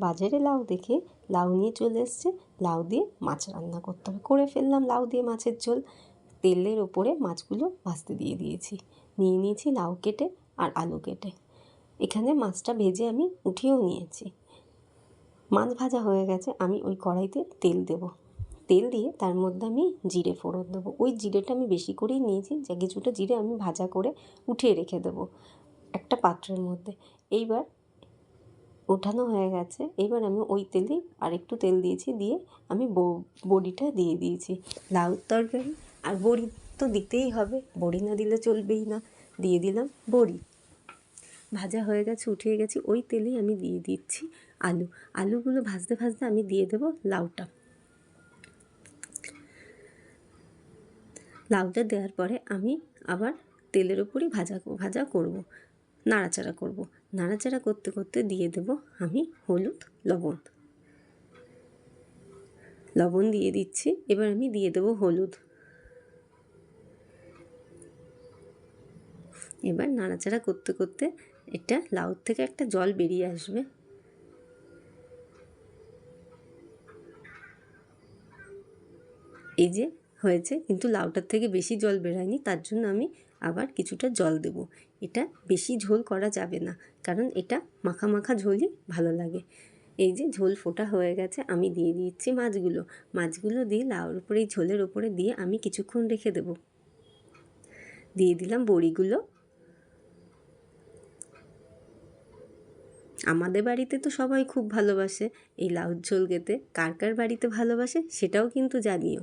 বাজারে লাউ দেখে লাউ নিয়ে চলে এসছে। লাউ দিয়ে মাছ রান্না করতে হবে। করে ফেললাম লাউ দিয়ে মাছের ঝোল। তেলের ওপরে মাছগুলো ভাজতে দিয়ে দিয়েছি। নিয়ে নিয়েছি লাউ কেটে আর আলু কেটে। এখানে মাছটা ভেজে আমি উঠিয়েও নিয়েছি। মাছ ভাজা হয়ে গেছে। আমি ওই কড়াইতে তেল দেব। তেল দিয়ে তার মধ্যে আমি জিরে ফোড়ন দেবো। ওই জিরেটা আমি বেশি করেই নিয়েছি। যে কিছুটা জিরে আমি ভাজা করে উঠিয়ে রেখে দেবো। একটা পাত্রের মধ্যে। এইবার ওঠানো হয়ে গেছে। এবার আমি ওই তেলেই আর একটু তেল দিয়েছি, দিয়ে আমি বড়িটা দিয়ে দিয়েছি। লাউ তরকারি, আর বড়ি তো দিতেই হবে, বড়ি না দিলে চলবেই না। দিয়ে দিলাম বড়ি। ভাজা হয়ে গেছে, উঠিয়ে গেছি, ওই তেলেই আমি দিয়ে দিচ্ছি আলু। আলুগুলো ভাজতে ভাজতে আমি দিয়ে দেবো লাউটা। লাউটা দেওয়ার পরে আমি আবার তেলের ওপরই ভাজা ভাজা করব। নাড়াচাড়া করব। নাড়াচাড়া করতে করতে দিয়ে দেব আমি হলুদ লবণ। লবণ দিয়ে দিচ্ছি, এবার আমি দিয়ে দেবো হলুদ। এবার নাড়াচাড়া করতে করতে এটা লাউ থেকে একটা জল বেরিয়ে আসবে। এই যে হয়েছে, কিন্তু লাউটার থেকে বেশি জল বেরোয়নি, তার জন্য আমি আবার কিছুটা জল দেব। এটা বেশি ঝোল করা যাবে না, কারণ এটা মাখা মাখা ঝোলই ভালো লাগে। এই যে ঝোল ফোটা হয়ে গেছে, আমি দিয়ে দিচ্ছি মাছগুলো। মাছগুলো দিয়ে লাউর উপরে, এই ঝোলের ওপরে দিয়ে আমি কিছুক্ষণ রেখে দেব। দিয়ে দিলাম বড়িগুলো। আমাদের বাড়িতে তো সবাই খুব ভালোবাসে এই লাউর ঝোল খেতে। কার কার বাড়িতে ভালোবাসে সেটাও কিন্তু জানিও।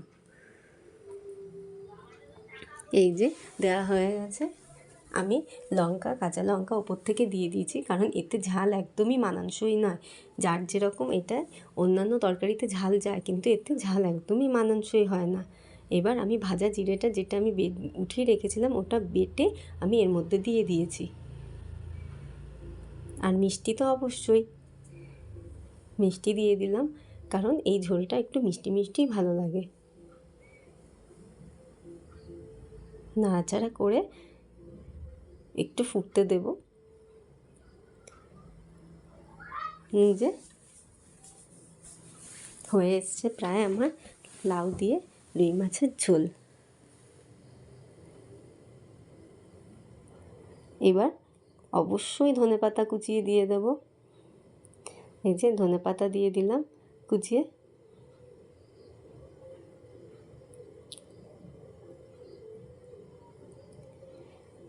এই যে দেওয়া হয়ে গেছে। আমি লঙ্কা, কাঁচা লঙ্কা ওপর থেকে দিয়ে দিয়েছি, কারণ এতে ঝাল একদমই মানানসই নয়। যার যেরকম এটা, অন্যান্য তরকারিতে ঝাল যায়, কিন্তু এতে ঝাল একদমই মানানসই হয় না। এবার আমি ভাজা জিরেটা যেটা আমি বে উঠিয়ে রেখেছিলাম, ওটা বেটে আমি এর মধ্যে দিয়ে দিয়েছি। আর মিষ্টি তো অবশ্যই। মিষ্টি দিয়ে দিলাম, কারণ এই ঝোলটা একটু মিষ্টি মিষ্টিই ভালো লাগে। নাড়াচাড়া করে একটু ফুটতে দেব। নিজে হয়ে এসছে প্রায় আমার লাউ দিয়ে রুই মাছের ঝোল। এবার অবশ্যই ধনে পাতা কুচিয়ে দিয়ে দেব। এই যে ধনে পাতা দিয়ে দিলাম, কুচিয়ে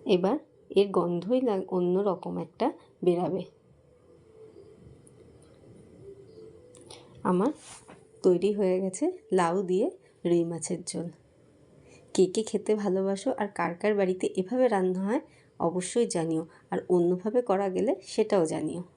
এবার এর গন্ধই অন্য রকম একটা বেরাবে। আমার তৈরি হয়ে গেছে লাউ দিয়ে রুই মাছের ঝোল। কে কে খেতে ভালোবাসো আর কার কার বাড়িতে এভাবে রান্না হয় অবশ্যই জানিও, আর অন্যভাবে করা গেলে সেটাও জানিও।